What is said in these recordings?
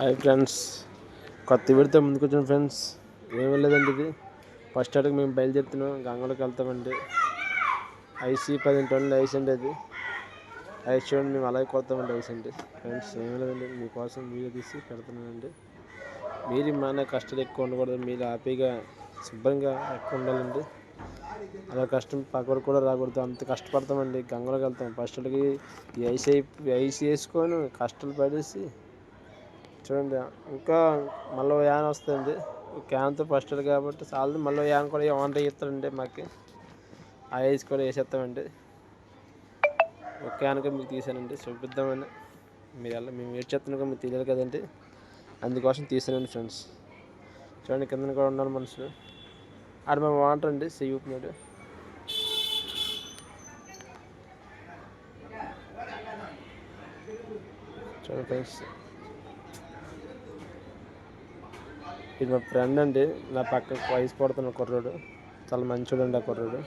Hi friends. కొత్త వీడితో ముందుకు వచ్చాను ఫ్రెండ్స్. ఏమీ లేదండి ఇది. ఫస్ట్ అడుగు మేము బయలుదేరుతున్నాం. గంగలోకి వెళ్తామండి. ఐసీ పది టన్నులు ఐస్ అండి అది. ఐస్ చూడండి మేము అలాగే కొడతామండి ఐస్ అండి. ఫ్రెండ్స్ ఏం లేదండి. మీకోసం వీడియో తీసి పెడుతున్నానండి. మీరు మన కష్టాలు ఎక్కువ ఉండకూడదు. మీరు హ్యాపీగా శుభ్రంగా ఎక్కువ ఉండాలండి. అలా కష్టం పక్కన కూడా రాకూడదు. అంత కష్టపడతామండి. గంగలోకి వెళ్తాం. ఫస్ట్ అడిగి ఐసీ ఐసీ వేసుకొని కష్టాలు పడేసి చూడండి ఇంకా మళ్ళీ యాన్ వస్తుంది. క్యాన్తో ఫస్ట్ కాబట్టి చాలు మళ్ళీ యాన్ కూడా ఓనర్ చేస్తారండి మాకు. ఆ ఐస్ కూడా వేసేస్తామండి. ఒక క్యాన్గా మీకు తీసానండి. చూపిద్దామని. మీరు ఎలా మేము ఏడ్ చేస్తున్నాం మీకు తెలియదు కదండి. అందుకోసం తీసానండి ఫ్రెండ్స్. చూడండి కింద కూడా ఉన్నాను మనుషులు. ఆడ మేము వాటర్ అండి సీ ఊపినాడు చూడండి ఫ్రెండ్స్. ఇది మా ఫ్రెండ్ అండి. నా పక్క వయసు పడుతున్న కుర్రోడు. చాలా మంచోడు అండి ఆ కుర్రోడు.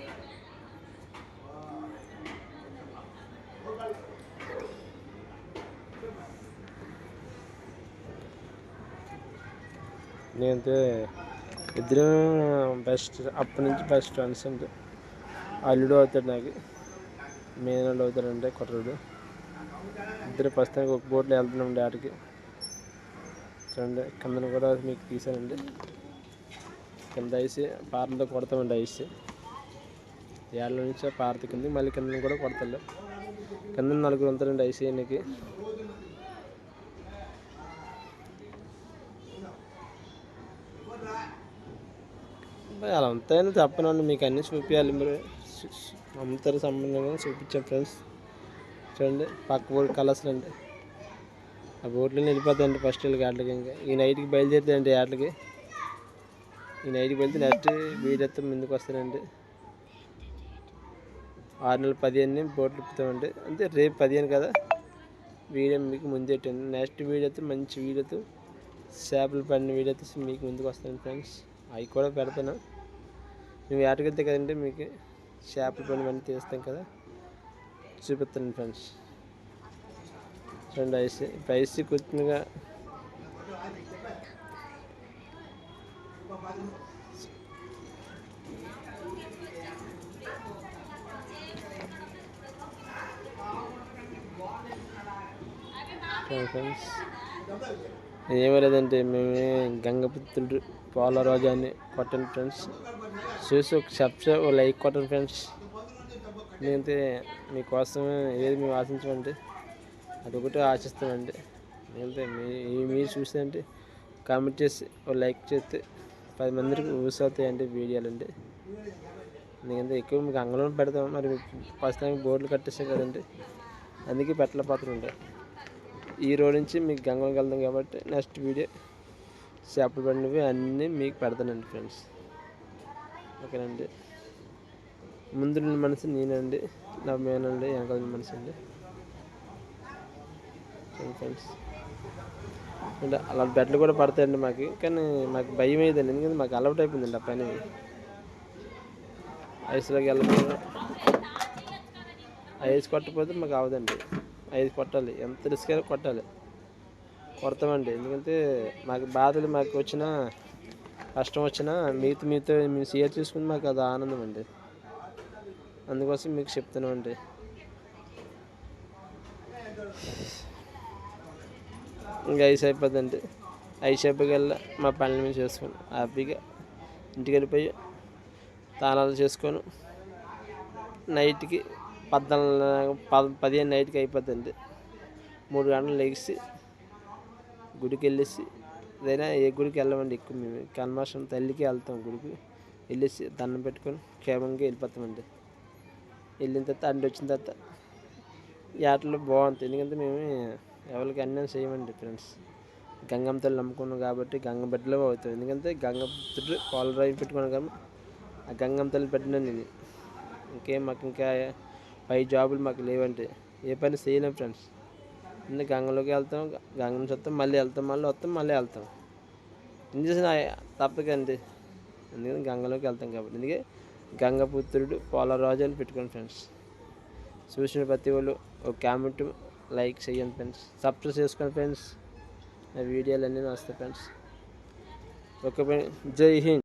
నేనైతే ఇద్దరు బెస్ట్ అప్పటి నుంచి బెస్ట్ ఫ్రెండ్స్ అండి. అల్లుడు అవుతాడు నాకు. మేనల్లుడు అవుతాడంటే కుర్రోడు. ఇద్దరు ప్రస్తుతానికి ఒక బోట్లో వెళ్తున్నాం డాడీకి. చూడండి కిందన కూడా మీకు తీసానండి. కింద ఐసి పారలతో కొడతామండి ఐసి. ఏళ్ళ నుంచి పారత కింద మళ్ళీ కింద కూడా కొడతాడు. కింద నలుగురు ఉంటారండి ఐసి అలా ఉంటాయని చెప్పనండి మీకు అన్నీ చూపించాలి మీరు. అమ్ముతారు సంబంధంగా చూపించాం ఫ్రెండ్స్ చూడండి పక్క బోర్డు కలర్స్ అండి ఆ బోట్లో వెళ్ళిపోతాయండి ఫస్ట్ వీళ్ళకి ఆటలకి ఇంకా. ఈ నైట్కి బయలుదేరుతాయండి ఆటలకి ఈ నైట్కి వెళ్తే నెక్స్ట్ వీడెత్తం ముందుకు వస్తానండి ఆరు నెలల పదిహేను బోట్లు ఇప్పుతామండి. అంటే రేపు పదిహేను కదా. వీడియో మీకు ముందెట్టండి నెక్స్ట్ వీడియోతో మంచి వీడియోతో చేపలు పడిన వీడియోతో మీకు ముందుకు వస్తాను ఫ్రెండ్స్ అవి కూడా పెడతాను. మేము వేటకెళ్తే కదండి మీకు చేపలు పడినవన్నీ తీస్తాం కదా. చూపిస్తాను ఫ్రెండ్స్ రెండు ఐసి ఐసీ కొద్దిగా ఫ్రెండ్స్. ఏమీ లేదంటే మేమే గంగపుత్రుడు పాల అని కొట్టండి ఫ్రెండ్స్. చూసి ఒక సబ్స్క్రైబ్ లైక్ కొట్టండి ఫ్రెండ్స్. నేనైతే మీకోసం ఏది మేము ఆశించమంటే అదొకటే ఆశిస్తానండి నేనైతే మీ మీరు చూసినంటే కామెంట్ చేసి ఒక లైక్ చేస్తే పది మందికి యూస్ అవుతాయండి వీడియోలు అండి నేనంటే ఎక్కువ మీకు అంగళం పెడతాం మరి ఫస్ట్ టైం బోర్డులు కట్టేసాం కదండి. అందుకే పెట్టలేకపోతుండే ఈ రోజు నుంచి మీకు గంగలోకి వెళ్దాం కాబట్టి నెక్స్ట్ వీడియో చేపలు పడినవి అన్నీ మీకు పెడతానండి ఫ్రెండ్స్ ఓకేనండి. ముందు మనసు నేనండి. నా మేనండి వెనకాల మనిషి అండి. ఫ్రెండ్స్ అంటే అలా బెడ్లు కూడా పడతాయండి మాకు కానీ మాకు భయం అయ్యిందండి. ఎందుకంటే మాకు అలవాటు అయిపోయిందండి ఆ పని. ఐస్లోకి వెళ్ళకపోతే ఐస్ కొట్టకపోతే మాకు అవదండి. ఐస్ కొట్టాలి. ఎంత రిస్క్ అయినా కొట్టాలి. కొడతామండి. ఎందుకంటే మాకు బాధలు మాకు వచ్చిన కష్టం వచ్చినా మీతో మీతో మేము షేర్ చేసుకుని మాకు అది ఆనందం అండి. అందుకోసం మీకు చెప్తున్నామండి. ఇంకా ఐస్ అయిపోద్దండి ఐస్ అయిపోయి మా పనులు మేము చేసుకుని హ్యాపీగా ఇంటికి వెళ్ళిపోయి తాళాలు చేసుకొని నైట్కి పద్నాలుగు పద పదిహేను నైట్కి అయిపోద్దండి మూడు గంటలు లెగిసి గుడికి వెళ్ళేసి ఏదైనా ఏ గుడికి వెళ్ళమండి ఎక్కువ మేము. కన్మాసం తల్లికి వెళ్తాం గుడికి. వెళ్ళేసి దండం పెట్టుకొని క్షేమంగా వెళ్ళిపోతామండి. వెళ్ళిన తర్వాత అండి వచ్చిన తర్వాత ఈ ఆటలు బాగుంటాయి. ఎందుకంటే మేము ఎవరికి అన్యాయం చేయమండి ఫ్రెండ్స్. గంగమ్మ తల్లి నమ్ముకున్నాం కాబట్టి గంగ బిడ్డలో అవుతాం ఎందుకంటే గంగ పుత్రుడు రాయి పెట్టుకున్నాం కాబట్టి ఆ గంగమ్మ తల్లి పెట్టినాను ఇది ఇంకేం మాకు ఇంకా పై జాబులు మాకు లేవంటే ఏ పని చేయలేం ఫ్రెండ్స్. అందుకే గంగలోకి వెళ్తాం గంగ నుంచి వస్తాం మళ్ళీ వెళ్తాం మళ్ళీ వస్తాం మళ్ళీ వెళ్తాం. ఏం చేసిన తప్పకండి. ఎందుకంటే గంగలోకి వెళ్తాం కాబట్టి. అందుకే గంగపుత్రుడు పోలరాజు అని పెట్టుకోండి ఫ్రెండ్స్. చూసిన ప్రతి వాళ్ళు ఒక కామెంట్ లైక్ చేయండి ఫ్రెండ్స్. సబ్స్క్రైబ్ చేసుకోండి ఫ్రెండ్స్. నా వీడియోలు అన్నీ వస్తాయి ఫ్రెండ్స్. ఓకే ఫ్రెండ్స్ జై హింద్.